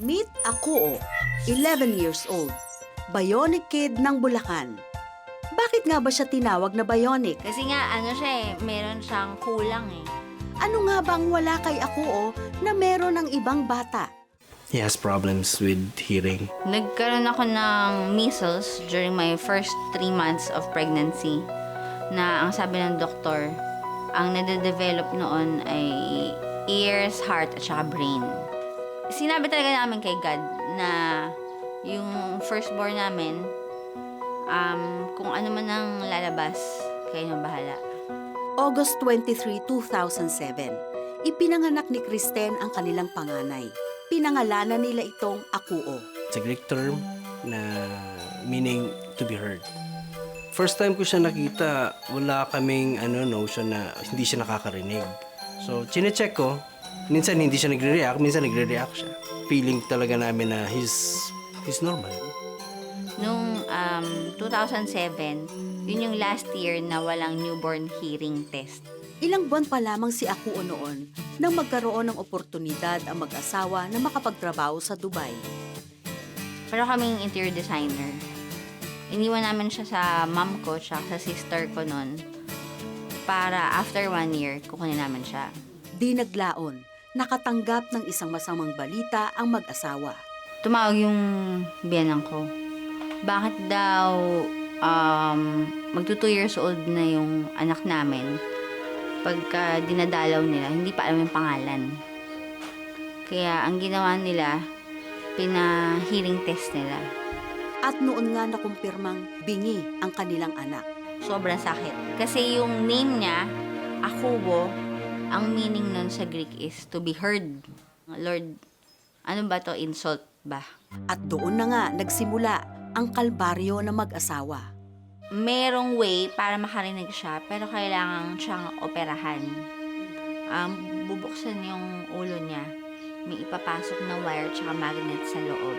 Meet Akuo, 11 years old. Bionic kid ng Bulacan. Bakit nga ba siya tinawag na bionic? Kasi nga, ano siya eh, meron siyang kulang eh. Ano nga bang wala kay Akuo na meron ng ibang bata? He has problems with hearing. Nagkaroon ako ng measles during my first three months of pregnancy na ang sabi ng doktor, ang nade-develop noon ay ears, heart, at saka brain. Sinabi talaga namin kay God na yung firstborn namin, um, kung ano man ang lalabas, kayo nang bahala. August 23, 2007. Ipinanganak ni Kristen ang kanilang panganay. Pinangalanan nila itong Akuo. It's a Greek term na meaning to be heard. First time ko siya nakita, wala kaming ano, notion na hindi siya nakakarinig. So, chinecheck ko. Minsan hindi siya nagre-react, minsan nagre-react siya. Feeling talaga namin na he's, he's normal. Noong um, 2007, yun yung last year na walang newborn hearing test. Ilang buwan pa lamang si Akuo noon nang magkaroon ng oportunidad ang mag-asawa na makapagtrabaho sa Dubai. Pero kaming interior designer. Iniwan namin siya sa mom ko tsaka sa sister ko noon para after one year, kukunin namin siya. Di naglaon, nakatanggap ng isang masamang balita ang mag-asawa. Tumawag yung biyanang ko. Bakit daw um, magto 2 years old na yung anak namin pagka dinadalaw nila, hindi pa alam yung pangalan. Kaya ang ginawa nila, pina-hearing test nila. At noon nga nakumpirmang bingi ang kanilang anak. sobrang sakit. Kasi yung name niya, Akubo, ang meaning nun sa Greek is to be heard. Lord, ano ba to? Insult ba? At doon na nga nagsimula ang kalbaryo ng mag-asawa. Merong way para makarinig siya, pero kailangan siyang operahan. Um, bubuksan yung ulo niya. May ipapasok na wire tsaka magnet sa loob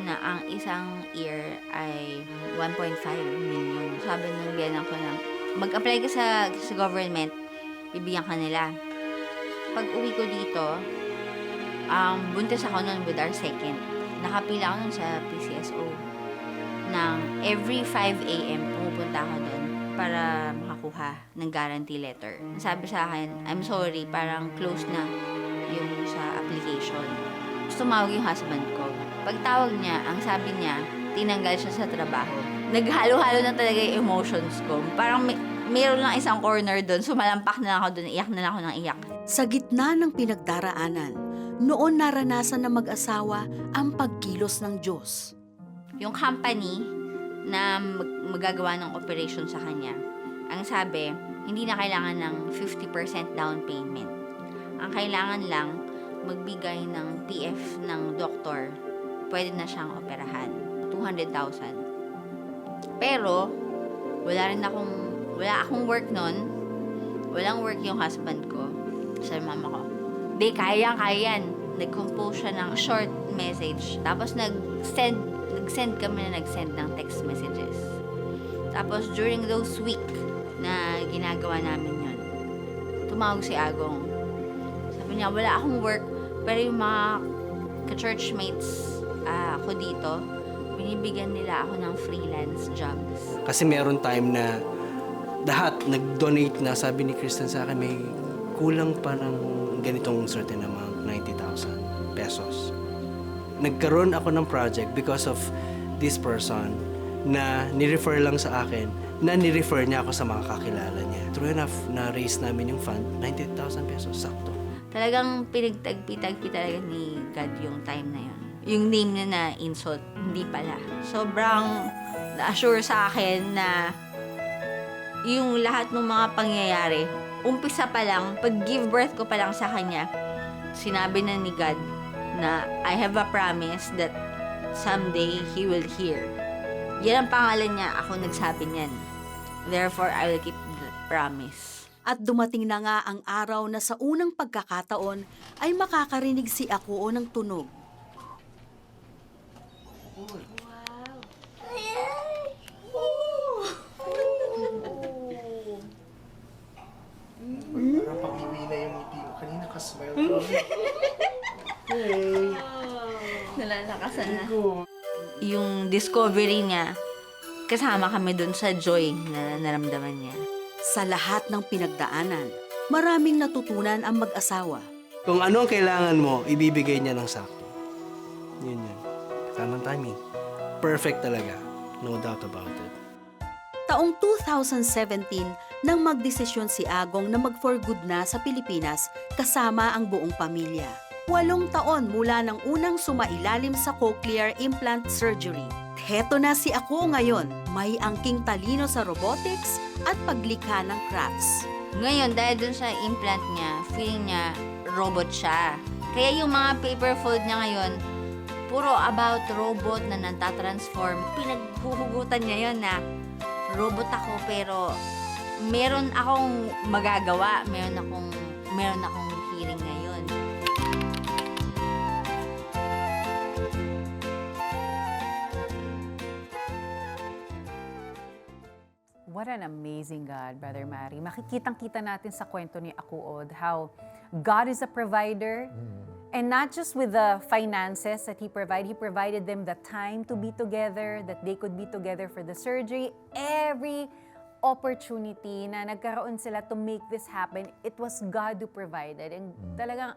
na ang isang ear ay 1.5 million. Sabi ng biyanan ko na, mag-apply ka sa, sa government, bibigyan ka nila. Pag uwi ko dito, um, buntis ako noon with our second. Nakapila ako nun sa PCSO. Nang every 5 a.m. pumupunta ako doon para makakuha ng guarantee letter. Sabi sa akin, I'm sorry, parang close na yung sa application. Tumawag yung husband ko. Pagtawag niya, ang sabi niya, tinanggal siya sa trabaho. Naghalo-halo na talaga yung emotions ko. Parang may, mayroon lang isang corner doon, sumalampak na ako doon, iyak na ako ng iyak. Sa gitna ng pinagdaraanan, noon naranasan ng mag-asawa ang pagkilos ng Diyos. Yung company na mag- magagawa ng operation sa kanya, ang sabi, hindi na kailangan ng 50% down payment. Ang kailangan lang, magbigay ng PF ng doktor, pwede na siyang operahan. 200,000. Pero, wala rin akong, wala akong work nun. Walang work yung husband ko. Sabi mama ko, di, kaya, kaya. Nag-compose siya ng short message. Tapos nag-send, nag-send kami na nag-send ng text messages. Tapos during those week na ginagawa namin yun, tumawag si Agong. Sabi niya, wala akong work, pero yung mga ka-churchmates ah, ako dito, binibigyan nila ako ng freelance jobs. Kasi meron time na lahat nag-donate na, sabi ni Kristen sa akin, may kulang pa ng ganitong certain amount, 90,000 pesos. Nagkaroon ako ng project because of this person na ni-refer lang sa akin, na ni-refer niya ako sa mga kakilala niya. True enough, na-raise namin yung fund, 90,000 pesos, sakto. Talagang pinagtagpi-tagpi talaga ni God yung time na yun. Yung name niya na insult, hindi pala. Sobrang na-assure sa akin na yung lahat ng mga pangyayari, umpisa pa lang, pag give birth ko pa lang sa kanya, sinabi na ni God na I have a promise that someday he will hear. Yan ang pangalan niya, ako nagsabi niyan. Therefore, I will keep the promise. At dumating na nga ang araw na sa unang pagkakataon ay makakarinig si Akuo ng tunog. Wow. Parang pag-iwi na yung ngiti mo. Kanina ka smile. discovery niya, kasama kami dun sa joy na naramdaman niya. Sa lahat ng pinagdaanan, maraming natutunan ang mag-asawa. Kung ano ang kailangan mo, ibibigay niya ng sakto. Yun yun. Tamang timing. Perfect talaga. No doubt about it. Taong 2017 nang magdesisyon si Agong na mag-for good na sa Pilipinas kasama ang buong pamilya. Walong taon mula ng unang sumailalim sa cochlear implant surgery. Heto na si Ako ngayon, may angking talino sa robotics at paglikha ng crafts. Ngayon, dahil dun sa implant niya, feeling niya robot siya. Kaya yung mga paper fold niya ngayon, puro about robot na natatransform. Pinaghuhugutan niya yun na robot ako pero meron akong magagawa, meron akong meron akong hearing ngayon. What an amazing God, Brother Mari. Makikitang-kita natin sa kwento ni Akuod how God is a provider and not just with the finances that He provided, He provided them the time to be together, that they could be together for the surgery. Every opportunity na nagkaroon sila to make this happen, it was God who provided. And talagang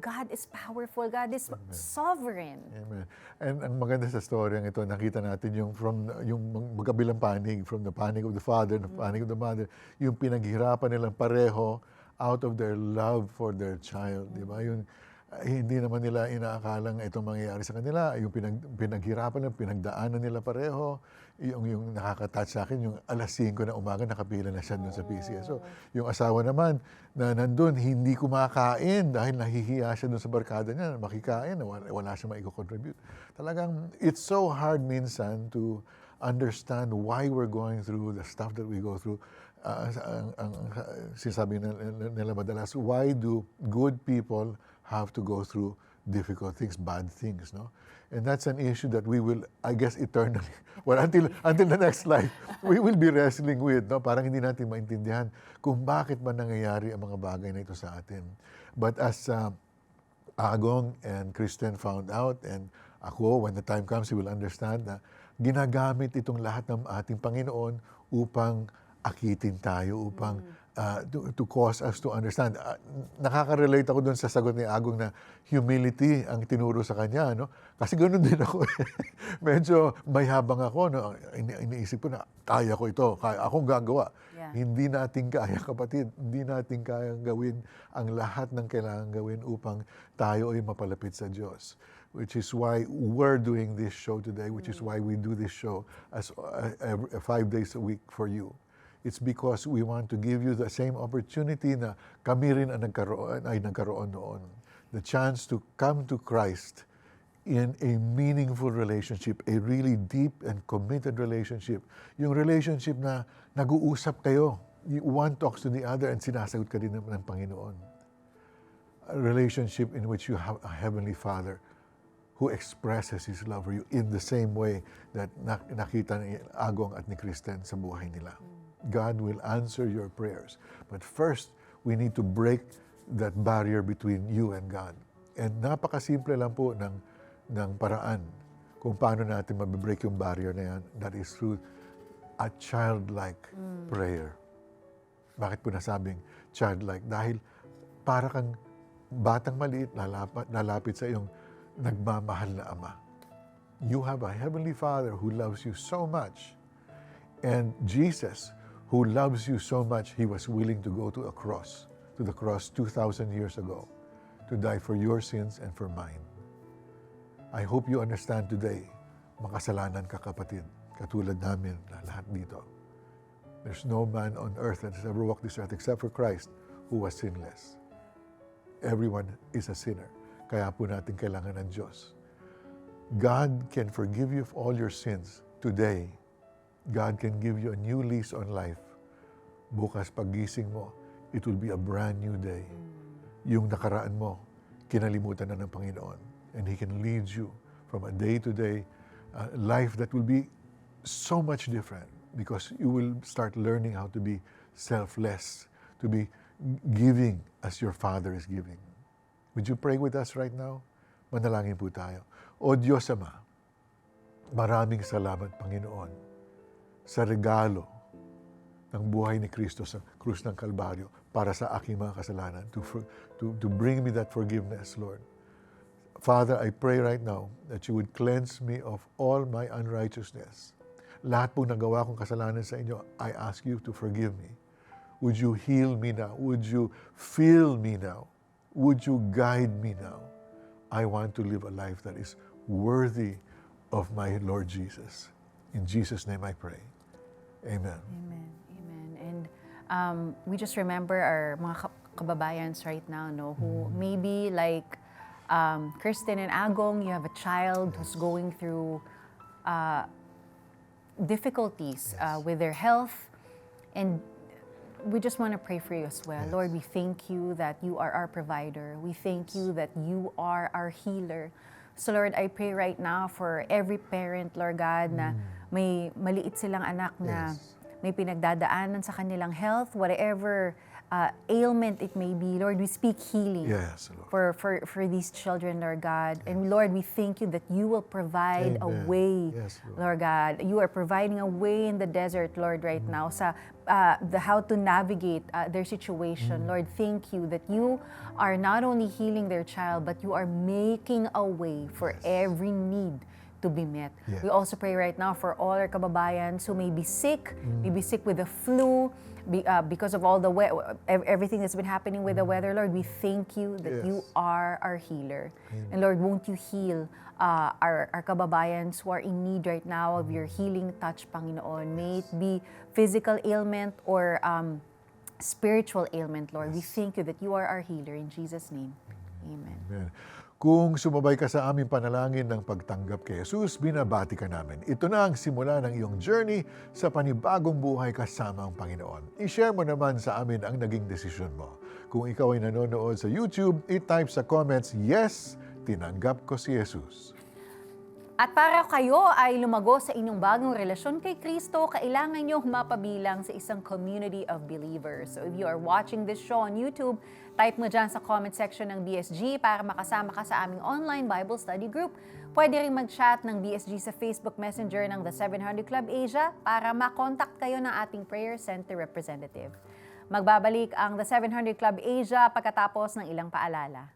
God is powerful, God is sovereign. Amen. And ang maganda sa story ito, nakita natin yung from yung magkabilang panig, from the panig of the father, the panig of the mother, yung pinaghirapan nilang pareho out of their love for their child, di ba? Yung ah, hindi naman nila inaakalang itong mangyayari sa kanila, yung pinag, pinaghirapan nila, pinagdaanan nila pareho, yung, yung nakaka-touch sa akin, yung alas 5 na umaga, nakapila na siya dun sa PCS. So, yung asawa naman, na nandun, hindi kumakain dahil nahihiya siya dun sa barkada niya, makikain, na wala, wala siya maikontribute. Talagang, it's so hard minsan to understand why we're going through the stuff that we go through. Uh, ang, ang, ang sinasabi nila, nila madalas, why do good people have to go through difficult things, bad things, no? And that's an issue that we will, I guess, eternally, well, until, until the next life, we will be wrestling with, no? Parang hindi natin maintindihan kung bakit ba nangyayari ang mga bagay na ito sa atin. But as uh, Agong and Kristen found out, and ako, when the time comes, you will understand na ginagamit itong lahat ng ating Panginoon upang akitin tayo, upang uh, to, to cause us to understand. Uh, nakaka-relate ako dun sa sagot ni Agong na humility ang tinuro sa kanya, no? Kasi ganoon din ako. eh. Medyo mayhabang ako, no? Ini- iniisip ko na, kaya ko ito, kaya akong gagawa. Yeah. Hindi natin kaya, kapatid, hindi natin kayang gawin ang lahat ng kailangan gawin upang tayo ay mapalapit sa Diyos. Which is why we're doing this show today, which is why we do this show as uh, every, five days a week for you. It's because we want to give you the same opportunity na kami rin ang nagkaroon, ay nagkaroon noon. The chance to come to Christ in a meaningful relationship, a really deep and committed relationship. Yung relationship na nag-uusap kayo, one talks to the other and sinasagot ka din ng, ng Panginoon. A relationship in which you have a Heavenly Father who expresses His love for you in the same way that nak- nakita ni Agong at ni Kristen sa buhay nila. God will answer your prayers. But first, we need to break that barrier between you and God. And napakasimple lang po ng, ng paraan kung paano natin mabibreak yung barrier na yan. That is through a childlike prayer. Bakit po nasabing childlike? Dahil para kang batang maliit, lalapit, lalapit sa iyong nagmamahal na ama. You have a heavenly Father who loves you so much. And Jesus, who loves you so much, He was willing to go to a cross, to the cross 2,000 years ago, to die for your sins and for mine. I hope you understand today, makasalanan ka kapatid, katulad namin na lahat dito. There's no man on earth that has ever walked this earth except for Christ who was sinless. Everyone is a sinner. Kaya po natin kailangan ng Diyos. God can forgive you of all your sins today. God can give you a new lease on life. Bukas pagising mo, it will be a brand new day. Yung nakaraan mo, kinalimutan na ng Panginoon. And He can lead you from a day-to-day uh, life that will be so much different because you will start learning how to be selfless, to be giving as your Father is giving. Would you pray with us right now? Manalangin po tayo. O Diyos Ama, maraming salamat, Panginoon, sa regalo ng buhay ni Kristo sa krus ng Kalbaryo para sa aking mga kasalanan, to, for, to, to bring me that forgiveness, Lord. Father, I pray right now that you would cleanse me of all my unrighteousness. Lahat pong nagawa kong kasalanan sa inyo, I ask you to forgive me. Would you heal me now? Would you fill me now? Would you guide me now? I want to live a life that is worthy of my Lord Jesus. In Jesus' name I pray. Amen. Amen. Amen. And um, we just remember our mga ka- kababayans right now, no, who maybe like um, Kristen and Agong, you have a child who's going through uh, difficulties uh, with their health, and we just want to pray for you as well. Lord, we thank you that you are our provider. We thank you that you are our healer. So Lord, I pray right now for every parent, Lord God, na may maliit silang anak na Yes. may pinagdadaanan sa kanilang health, whatever uh, ailment it may be. Lord, we speak healing Yes, Lord. for, for, for these children, Lord God. And Lord, we thank you that you will provide a Amen. way, Yes, Lord. Lord God. You are providing a way in the desert, Lord, right now, sa uh, the how to navigate uh, their situation. Mm. Lord, thank you that you are not only healing their child, but you are making a way for every need to be met. Yes. We also pray right now for all our kababayans who may be sick, may Mm. be sick with the flu, be, uh, because of all the we- everything that's been happening with the weather, Lord, we thank you that you are our healer. And Lord, won't you heal uh, our, our kababayans who are in need right now of your healing touch, Panginoon. May it be physical ailment or um, spiritual ailment, Lord. We thank you that you are our healer. In Jesus' name, amen. Amen. Kung sumabay ka sa aming panalangin ng pagtanggap kay Jesus, binabati ka namin. Ito na ang simula ng iyong journey sa panibagong buhay kasama ang Panginoon. I-share mo naman sa amin ang naging desisyon mo. Kung ikaw ay nanonood sa YouTube, i-type sa comments, Yes, tinanggap ko si Jesus. At para kayo ay lumago sa inyong bagong relasyon kay Kristo, kailangan nyo mapabilang sa isang community of believers. So if you are watching this show on YouTube, type mo dyan sa comment section ng BSG para makasama ka sa aming online Bible study group. Pwede rin mag-chat ng BSG sa Facebook Messenger ng The 700 Club Asia para makontakt kayo ng ating Prayer Center representative. Magbabalik ang The 700 Club Asia pagkatapos ng ilang paalala.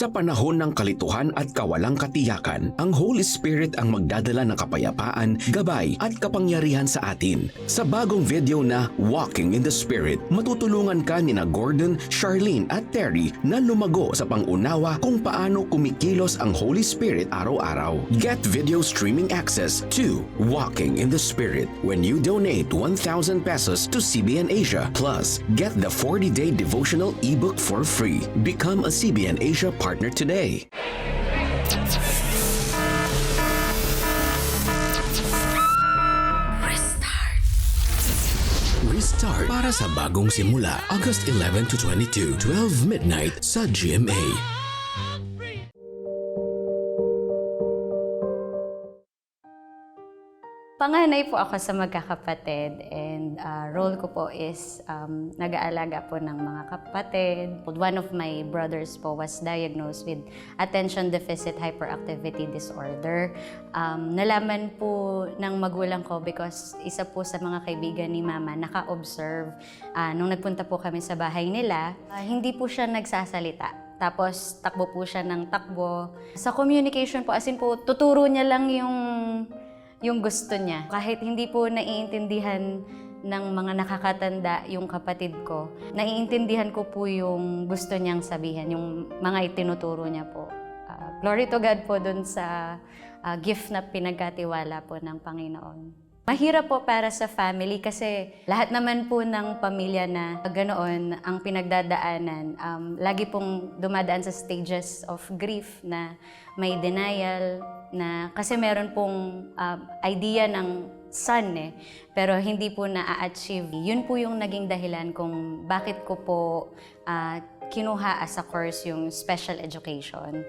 Sa panahon ng kalituhan at kawalang katiyakan, ang Holy Spirit ang magdadala ng kapayapaan, gabay at kapangyarihan sa atin. Sa bagong video na Walking in the Spirit, matutulungan ka ni na Gordon, Charlene at Terry na lumago sa pangunawa kung paano kumikilos ang Holy Spirit araw-araw. Get video streaming access to Walking in the Spirit when you donate 1,000 pesos to CBN Asia. Plus, get the 40-day devotional ebook for free. Become a CBN Asia partner today. Restart para sa bagong simula. August 11 to 22, 12 midnight sa GMA. Panganay po ako sa magkakapatid and uh, role ko po is um, nag-aalaga po ng mga kapatid. One of my brothers po was diagnosed with attention deficit hyperactivity disorder. Um, nalaman po ng magulang ko because isa po sa mga kaibigan ni mama naka-observe uh, nung nagpunta po kami sa bahay nila, uh, hindi po siya nagsasalita. Tapos takbo po siya ng takbo. Sa communication po, as in po, tuturo niya lang yung yung gusto niya. Kahit hindi po naiintindihan ng mga nakakatanda yung kapatid ko, naiintindihan ko po yung gusto niyang sabihin, yung mga itinuturo niya po. Ah, glory to God po dun sa ah, gift na pinagkatiwala po ng Panginoon. Mahirap po para sa family kasi lahat naman po ng pamilya na ganoon ang pinagdadaanan, um, lagi pong dumadaan sa stages of grief na may denial, na kasi meron pong um, idea ng son eh, pero hindi po na-achieve. Yun po yung naging dahilan kung bakit ko po ah, kinuha as a course yung special education.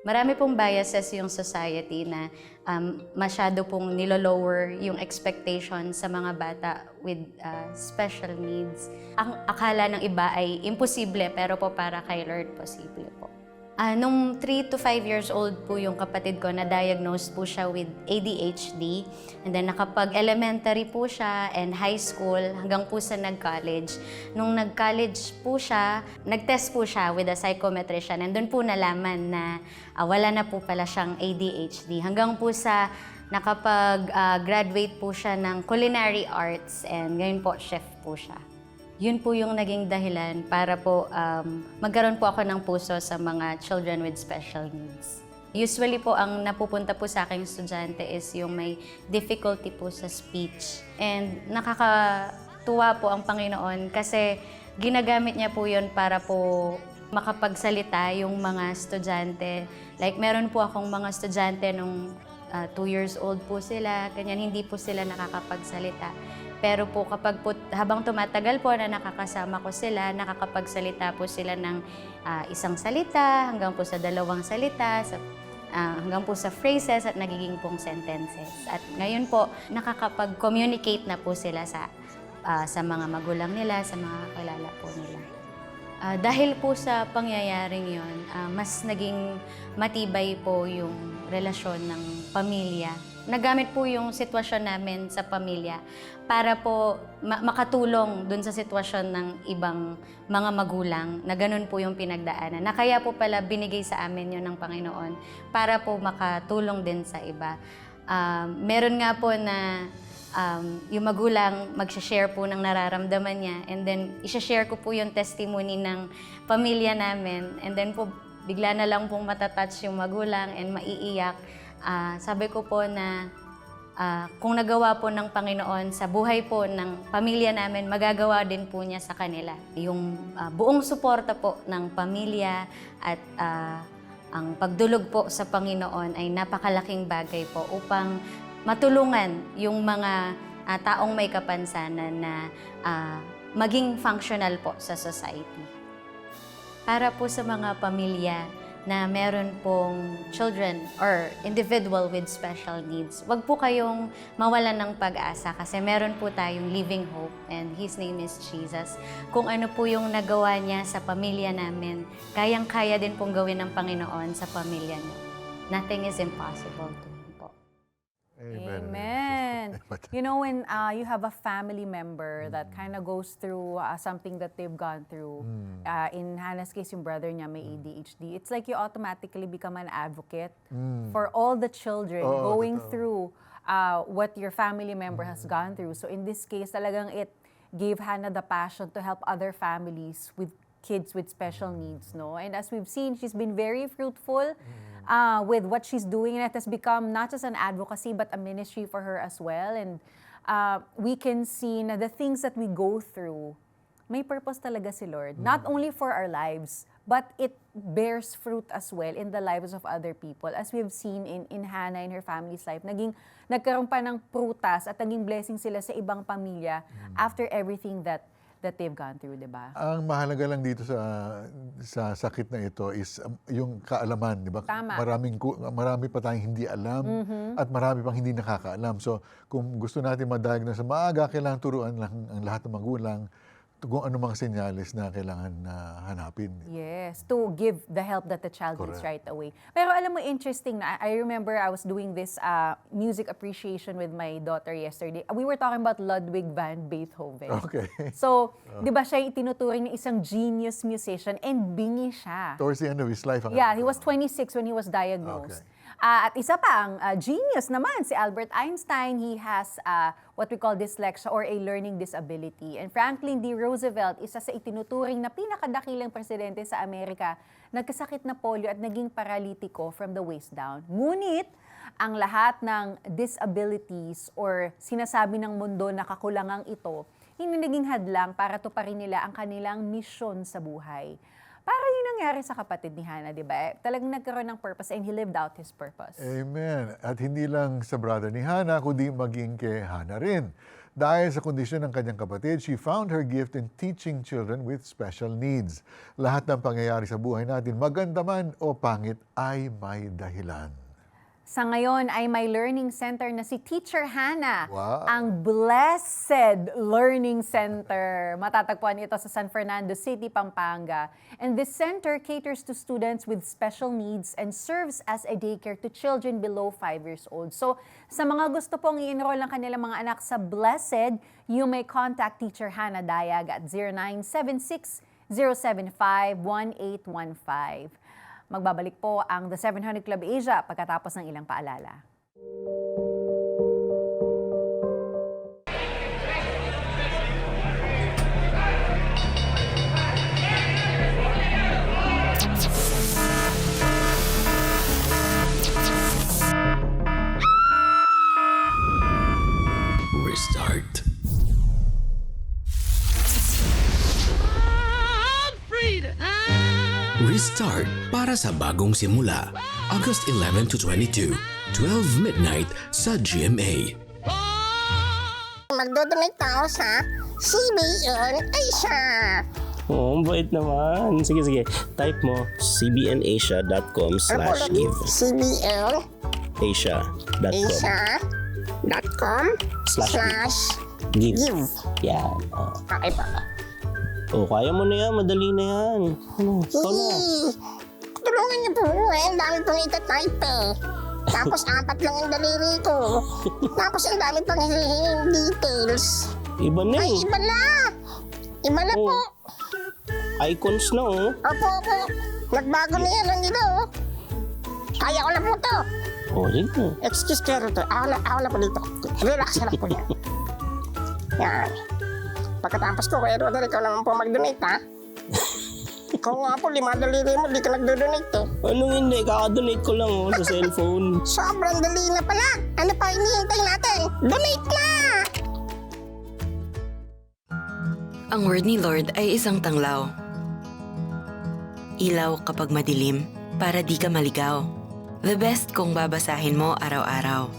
Marami pong biases yung society na um, masyado pong nilolower yung expectation sa mga bata with uh, special needs. Ang akala ng iba ay imposible pero po para kay Lord posible po. Ah, nung 3 to 5 years old po yung kapatid ko, na-diagnose po siya with ADHD. And then nakapag-elementary po siya and high school hanggang po sa nag-college. Nung nag-college po siya, nag-test po siya with a psychometrician and doon po nalaman na ah, wala na po pala siyang ADHD. Hanggang po sa nakapag-graduate po siya ng culinary arts and ngayon po chef po siya yun po yung naging dahilan para po um, magkaroon po ako ng puso sa mga children with special needs. Usually po, ang napupunta po sa aking estudyante is yung may difficulty po sa speech. And nakakatuwa po ang Panginoon kasi ginagamit niya po yun para po makapagsalita yung mga estudyante. Like, meron po akong mga estudyante nung uh, two years old po sila, ganyan, hindi po sila nakakapagsalita. Pero po kapag po, habang tumatagal po na nakakasama ko sila, nakakapagsalita po sila ng ah, isang salita hanggang po sa dalawang salita, sa, ah, hanggang po sa phrases at nagiging pong sentences. At ngayon po, nakakapag-communicate na po sila sa, ah, sa mga magulang nila, sa mga kakilala po nila. Ah, dahil po sa pangyayaring yon, ah, mas naging matibay po yung relasyon ng pamilya. Nagamit po yung sitwasyon namin sa pamilya para po ma- makatulong dun sa sitwasyon ng ibang mga magulang na ganun po yung pinagdaanan. Na kaya po pala binigay sa amin yun ng Panginoon para po makatulong din sa iba. Ah, meron nga po na um, yung magulang mag-share po ng nararamdaman niya and then i-share ko po yung testimony ng pamilya namin and then po bigla na lang pong matatouch yung magulang and maiiyak. Ah, sabi ko po na ah, kung nagawa po ng Panginoon sa buhay po ng pamilya namin, magagawa din po niya sa kanila. Yung ah, buong suporta po ng pamilya at ah, ang pagdulog po sa Panginoon ay napakalaking bagay po upang matulungan yung mga ah, taong may kapansanan na ah, maging functional po sa society. Para po sa mga pamilya na meron pong children or individual with special needs, wag po kayong mawalan ng pag-asa kasi meron po tayong living hope and His name is Jesus. Kung ano po yung nagawa niya sa pamilya namin, kayang-kaya din pong gawin ng Panginoon sa pamilya niyo. Nothing is impossible to Po. Amen. You know, when uh, you have a family member Mm. that kind of goes through uh, something that they've gone through, uh, in Hannah's case, yung brother niya may Mm. ADHD, it's like you automatically become an advocate for all the children Mm. Oo, going totoo. through uh, what your family member has Mm. gone through. So in this case, talagang it gave Hannah the passion to help other families with kids with special needs, no? And as we've seen, she's been very fruitful uh, with what she's doing, and it has become not just an advocacy, but a ministry for her as well. And uh, we can see na the things that we go through, may purpose talaga si Lord. Not only for our lives, but it bears fruit as well in the lives of other people. As we've seen in, in Hannah and her family's life, naging, nagkaroon pa ng prutas at naging blessing sila sa ibang pamilya after everything that that they've gone through, di ba? Ang mahalaga lang dito sa sa sakit na ito is um, yung kaalaman, di ba? Tama. Maraming marami pa tayong hindi alam at marami pang hindi nakakaalam. So, kung gusto natin ma-diagnose sa maaga, kailangan turuan lang ang lahat ng magulang kung ano mga senyales na kailangan na hanapin. Yes, to give the help that the child needs Correct. right away. Pero alam mo, interesting na, I remember I was doing this uh, music appreciation with my daughter yesterday. We were talking about Ludwig van Beethoven. Okay. So, di ba siya itinuturing na isang genius musician and bingi siya. Towards the end of his life. ang- Yeah, he was 26 when he was diagnosed. Ah, at isa pang ah, genius naman, si Albert Einstein, he has ah, what we call dyslexia or a learning disability. And Franklin D. Roosevelt, isa sa itinuturing na pinakadakilang presidente sa Amerika, nagkasakit na polio at naging paralitiko from the waist down. Ngunit, ang lahat ng disabilities or sinasabi ng mundo na kakulangang ito, hindi naging hadlang para tuparin nila ang kanilang misyon sa buhay. Para yun nangyari sa kapatid ni Hannah, di ba? Talagang nagkaroon ng purpose and he lived out his purpose. Amen. At hindi lang sa brother ni Hannah, kundi maging kay Hannah rin. Dahil sa kondisyon ng kanyang kapatid, she found her gift in teaching children with special needs. Lahat ng pangyayari sa buhay natin, maganda man o pangit, ay may dahilan. Sa ngayon ay may learning center na si Teacher Hannah, Wow. ang Blessed Learning Center. Matatagpuan ito sa San Fernando City, Pampanga. And this center caters to students with special needs and serves as a daycare to children below 5 years old. So, sa mga gusto pong i-enroll ng kanilang mga anak sa Blessed, you may contact Teacher Hannah Dayag at 0976 075 1815. Magbabalik po ang The 700 Club Asia pagkatapos ng ilang paalala. Restart para sa bagong simula. August 11 to 22, 12 midnight sa GMA. Magdodonate ako sa CBN Asia. Oo, oh, bait naman. Sige, sige. Type mo cbnasia.com slash give. CBN Asia.com Asia.com Slash slash give. give. Yan. Oh. Okay pa. Oh, kaya mo na yan. Madali na yan. Ano, ikaw na. Hii. Tulungan niyo po eh. Ang dami pong itatype eh. Tapos apat lang ang daliri ko. Tapos ang dami pang hihinging details. Iba na Ay, eh. iba na. Iba na po. Icons na oh. Opo, opo. Nagbago na yan ang ito. oh. Kaya ko na po to. Oh, sige. Excuse kero to. Ako na, ako na po dito. Relax na lang po yan. Yan. Pagkatapos ko, kaya Rodel, ikaw naman po mag-donate, ha? ikaw nga po, lima daliri mo, di ka nagdo-donate, eh. Anong hindi? Kakadonate ko lang oh sa cellphone. Sobrang dali na pala. Ano pa hinihintay natin? Donate na! Ang word ni Lord ay isang tanglaw. Ilaw kapag madilim, para di ka maligaw. The best kung babasahin mo araw-araw.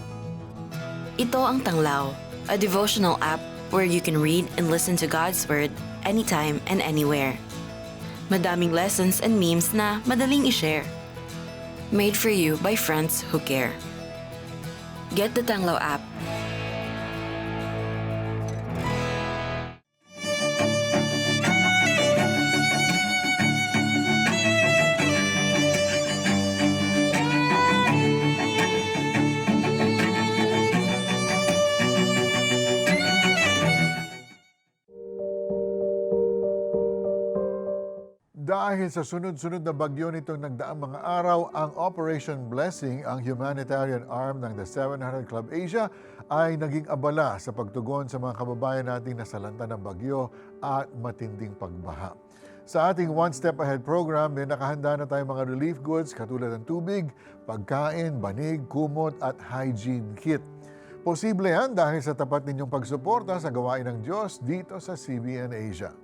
Ito ang Tanglaw, a devotional app where you can read and listen to God's Word anytime and anywhere. Madaming lessons and memes na madaling i-share. Made for you by friends who care. Get the Tanglaw app Dahil sa sunod-sunod na bagyo nitong nagdaang mga araw, ang Operation Blessing, ang humanitarian arm ng The 700 Club Asia, ay naging abala sa pagtugon sa mga kababayan nating nasalanta ng bagyo at matinding pagbaha. Sa ating One Step Ahead program, may nakahanda na tayong mga relief goods katulad ng tubig, pagkain, banig, kumot at hygiene kit. Posible yan dahil sa tapat ninyong pagsuporta sa gawain ng Diyos dito sa CBN Asia.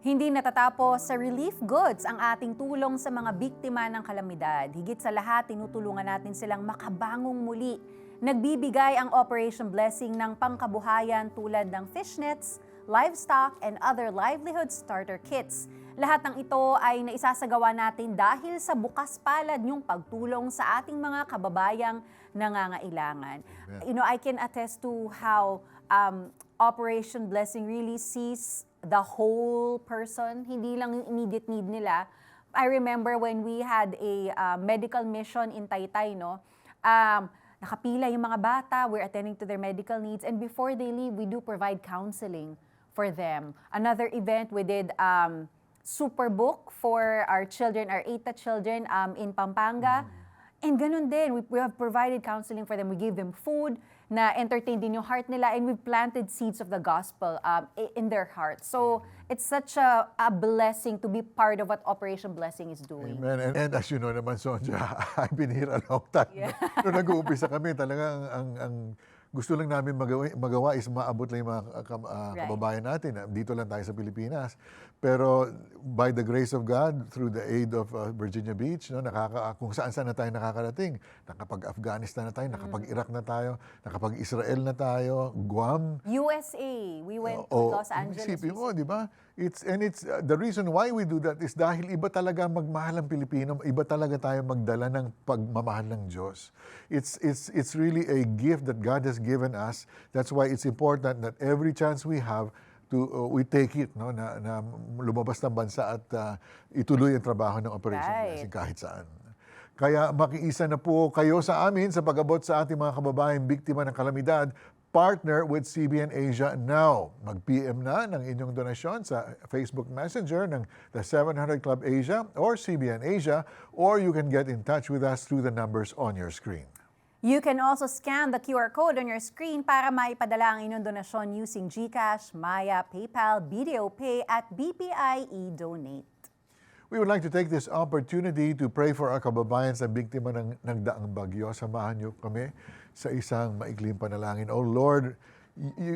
Hindi natatapos sa relief goods ang ating tulong sa mga biktima ng kalamidad. Higit sa lahat, tinutulungan natin silang makabangong muli. Nagbibigay ang Operation Blessing ng pangkabuhayan tulad ng fishnets, livestock, and other livelihood starter kits. Lahat ng ito ay naisasagawa natin dahil sa bukas palad yung pagtulong sa ating mga kababayang nangangailangan. You know, I can attest to how um, Operation Blessing really sees the whole person, hindi lang yung immediate need nila. I remember when we had a uh, medical mission in Taytay, no? Um, nakapila yung mga bata, we're attending to their medical needs, and before they leave, we do provide counseling for them. Another event, we did um, super book for our children, our ETA children um, in Pampanga. And ganun din, we, we have provided counseling for them. We gave them food, na entertain din yung heart nila and we've planted seeds of the gospel um, in their hearts. So it's such a, a blessing to be part of what Operation Blessing is doing. Amen. And, and as you know naman, Sonja, I've been here a long time. Nung nag-uumpisa kami, talaga ang, ang, ang gusto lang namin magawa, magawa is maabot lang yung mga uh, uh, kababayan natin. Dito lang tayo sa Pilipinas. Pero by the grace of God, through the aid of uh, Virginia Beach, no, nakaka, kung saan-saan na tayo nakakarating. Nakapag-Afghanistan na tayo, nakapag-Iraq na tayo, nakapag-Israel na tayo, Guam, USA, we went to Oo, Los Angeles. Isipin mo, di ba? It's, and it's, uh, the reason why we do that is dahil iba talaga magmahal ang Pilipino, iba talaga tayo magdala ng pagmamahal ng Diyos. It's, it's, it's really a gift that God has given us. That's why it's important that every chance we have, to uh, we take it no na, na lumabas ng bansa at uh, ituloy ang trabaho ng Operation Right. Blessing kahit saan. Kaya makiisa na po kayo sa amin sa pag-abot sa ating mga kababaeng biktima ng kalamidad. Partner with CBN Asia now. Mag-PM na ng inyong donasyon sa Facebook Messenger ng The 700 Club Asia or CBN Asia or you can get in touch with us through the numbers on your screen. You can also scan the QR code on your screen para maipadala ang inyong donasyon using GCash, Maya, PayPal, BDO Pay at BPI e-Donate. We would like to take this opportunity to pray for our kababayan sa biktima ng nagdaang bagyo. Samahan niyo kami sa isang maikling panalangin. Oh Lord,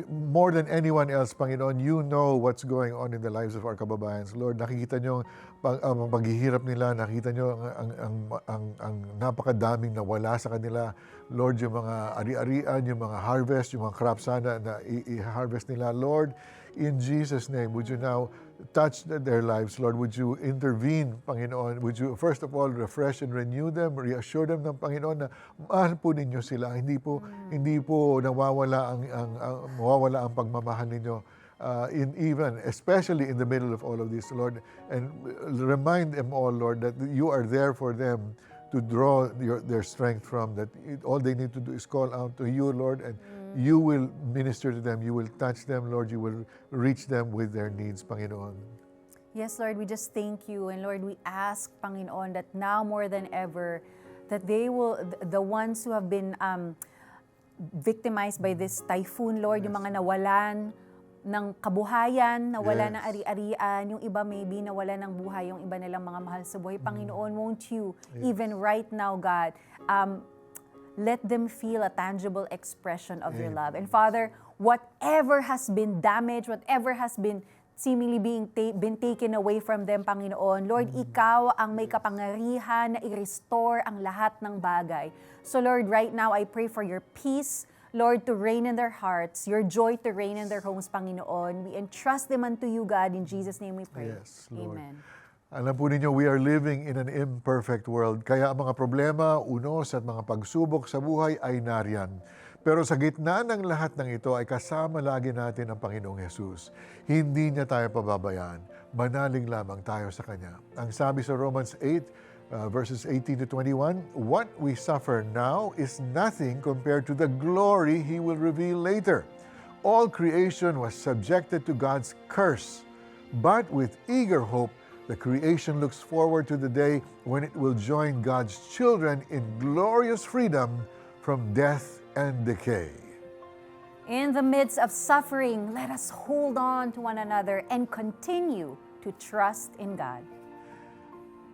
more than anyone else, Panginoon, you know what's going on in the lives of our kababayans. Lord, nakikita niyo pag, ang paghihirap nila, nakita niyo ang, ang, ang, ang, ang napakadaming nawala sa kanila. Lord, yung mga ari-arian, yung mga harvest, yung mga crop sana na i-harvest nila. Lord, in Jesus' name, would you now touch th- their lives, Lord? Would you intervene, Panginoon? Would you, first of all, refresh and renew them, reassure them ng Panginoon na mahal po ninyo sila. Hindi po, hindi po nawawala ang, ang, ang, mawawala ang pagmamahal ninyo. Uh, in even, especially in the middle of all of this, Lord, and remind them all, Lord, that you are there for them to draw your, their strength from, that it, all they need to do is call out to you, Lord, and you will minister to them, you will touch them, Lord, you will reach them with their needs, Panginoon. Yes, Lord, we just thank you. And Lord, we ask, Panginoon, that now more than ever, that they will, th- the ones who have been um, victimized by this typhoon, Lord, yung mga nawalan ng kabuhayan, nawala Yes. ng ari-arian, yung iba maybe nawala ng buhay, yung iba nilang mga mahal sa buhay. Panginoon, won't you, even right now, God, um, let them feel a tangible expression of your love. And Father, whatever has been damaged, whatever has been seemingly being ta- been taken away from them, Panginoon, Lord, ikaw ang may kapangyarihan na i-restore ang lahat ng bagay. So Lord, right now, I pray for your peace, Lord, to reign in their hearts, your joy to reign in their homes, Panginoon. We entrust them unto you, God. In Jesus' name we pray. Yes, Lord. Amen. Alam po ninyo, we are living in an imperfect world. Kaya ang mga problema, unos at mga pagsubok sa buhay ay nariyan. Pero sa gitna ng lahat ng ito ay kasama lagi natin ang Panginoong Yesus. Hindi niya tayo pababayaan. Manaling lamang tayo sa Kanya. Ang sabi sa Romans 8, uh, verses 18 to 21, What we suffer now is nothing compared to the glory He will reveal later. All creation was subjected to God's curse. But with eager hope, the creation looks forward to the day when it will join God's children in glorious freedom from death and decay. In the midst of suffering, let us hold on to one another and continue to trust in God.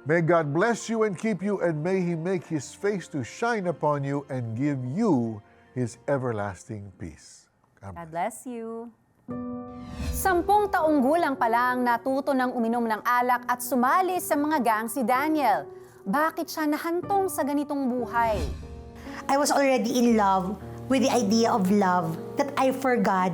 May God bless you and keep you, and may He make His face to shine upon you and give you His everlasting peace. God bless you. Sampung taong gulang pa lang natuto ng uminom ng alak at sumali sa mga gang si Daniel. Bakit siya nahantong sa ganitong buhay? I was already in love with the idea of love that I forgot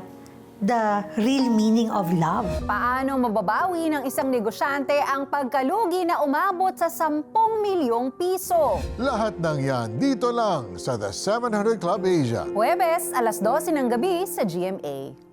the real meaning of love. Paano mababawi ng isang negosyante ang pagkalugi na umabot sa 10 milyong piso? Lahat ng yan dito lang sa The 700 Club Asia. Huwebes, alas 12 ng gabi sa GMA.